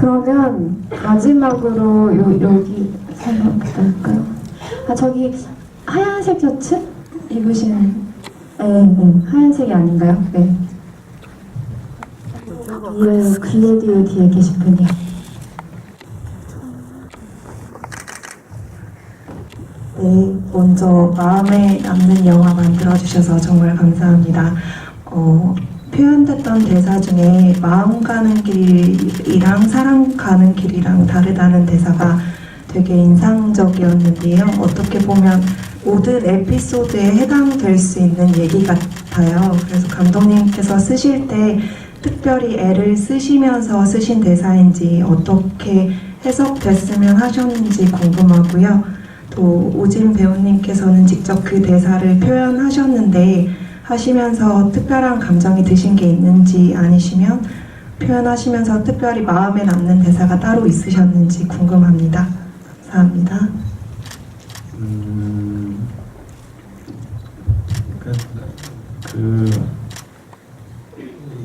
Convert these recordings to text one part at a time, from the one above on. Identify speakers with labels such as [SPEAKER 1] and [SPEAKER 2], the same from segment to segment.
[SPEAKER 1] 그러면 마지막으로 요, 여기 설명 부탁할까요? 아 저기 하얀색 셔츠 입으시는 네, 네 하얀색이 아닌가요? 네. 뒤에 뒤에 뒤에 뒤에 계신 분이요.
[SPEAKER 2] 네, 먼저 마음에 남는 영화 만들어주셔서 정말 감사합니다. 어, 표현됐던 대사 중에 마음 가는 길이랑 사랑 가는 길이랑 다르다는 대사가 되게 인상적이었는데요. 어떻게 보면 모든 에피소드에 해당될 수 있는 얘기 같아요. 그래서 감독님께서 쓰실 때 특별히 애를 쓰시면서 쓰신 대사인지 어떻게 해석됐으면 하셨는지 궁금하고요. 또 오진 배우님께서는 직접 그 대사를 표현하셨는데 하시면서 특별한 감정이 드신 게 있는지 아니시면 표현하시면서 특별히 마음에 남는 대사가 따로 있으셨는지 궁금합니다. 감사합니다.
[SPEAKER 3] 음, 그, 그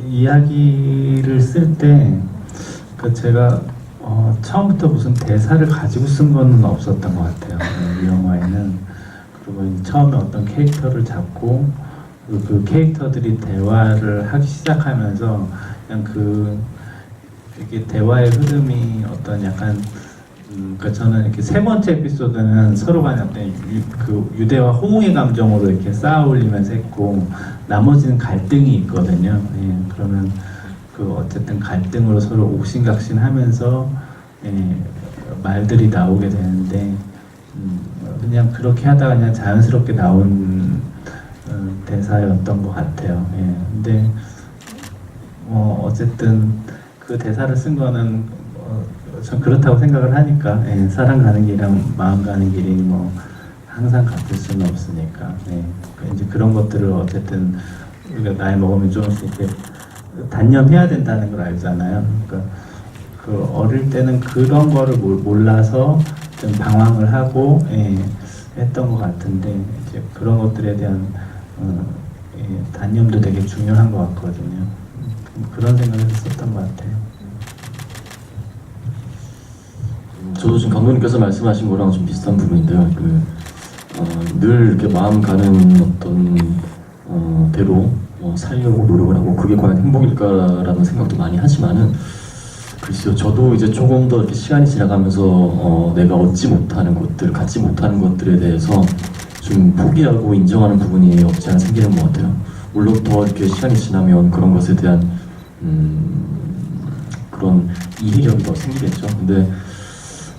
[SPEAKER 3] 이야기를 쓸때 그 제가 어, 처음부터 무슨 대사를 가지고 쓴 거는 없었던 것 같아요. 네, 이 영화에는 그리고 처음에 어떤 캐릭터를 잡고 그리고 그 캐릭터들이 대화를 하기 시작하면서 그냥 그 이게 대화의 흐름이 어떤 약간 음, 그러니까 저는 이렇게 세 번째 에피소드는 서로 간에 어떤 유, 그 유대와 호응의 감정으로 이렇게 쌓아 올리면서 했고 나머지는 갈등이 있거든요. 예, 그러면 그 어쨌든 갈등으로 서로 옥신각신 하면서 예, 말들이 나오게 되는데 음, 그냥 그렇게 하다가 그냥 자연스럽게 나온 어, 대사였던 것 같아요. 예, 근데 어, 어쨌든 그 대사를 쓴 거는 어, 전 그렇다고 생각을 하니까 예, 사랑 가는 길이랑 마음 가는 길이 뭐 항상 같을 수는 없으니까 예, 그 이제 그런 것들을 어쨌든 우리가 나이 먹으면 조금씩 이렇게 단념해야 된다는 걸 알잖아요. 그러니까 그 어릴 때는 그런 거를 몰- 몰라서 좀 방황을 하고 예, 했던 것 같은데 이제 그런 것들에 대한 어, 예, 단념도 되게 중요한 것 같거든요. 음, 그런 생각을 했었던 것 같아요.
[SPEAKER 4] 저도 지금 감독님께서 말씀하신 거랑 좀 비슷한 부분인데요. 그, 어, 늘 이렇게 마음 가는 어떤 어, 대로 어, 살려고 노력을 하고 그게 과연 행복일까라는 생각도 많이 하지만은 글쎄요. 저도 이제 조금 더 이렇게 시간이 지나가면서 어, 내가 얻지 못하는 것들, 갖지 못하는 것들에 대해서 좀 포기하고 인정하는 부분이 없지 않아 생기는 것 같아요. 물론 더 이렇게 시간이 지나면 그런 것에 대한 음, 그런 이해력이 더 생기겠죠. 근데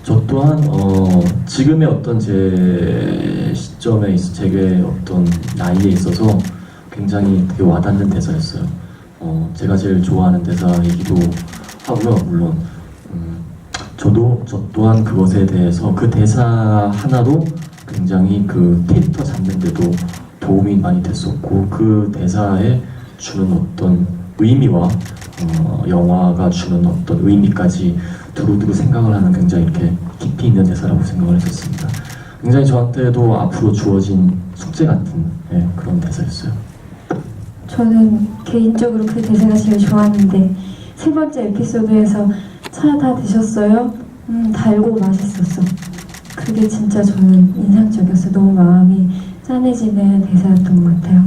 [SPEAKER 4] 저 또한 어, 지금의 어떤 제 시점에 있- 제게 어떤 나이에 있어서 굉장히 되게 와닿는 대사였어요. 어, 제가 제일 좋아하는 대사이기도 하고요. 물론 음, 저도 저 또한 그것에 대해서 그 대사 하나로 굉장히 그 캐릭터 잡는데도 도움이 많이 됐었고 그 대사에 주는 어떤 의미와 어, 영화가 주는 어떤 의미까지 두루두루 생각을 하는 굉장히 이렇게 깊이 있는 대사라고 생각을 했었습니다. 굉장히 저한테도 앞으로 주어진 숙제 같은 예, 그런 대사였어요.
[SPEAKER 1] 저는 개인적으로 그 대사가 제일 좋았는데 세 번째 에피소드에서 차 다 드셨어요? 음 달고 맛있었어. 그게 진짜 저는 인상적이었어요. 너무 마음이 짠해지는 대사였던 것 같아요.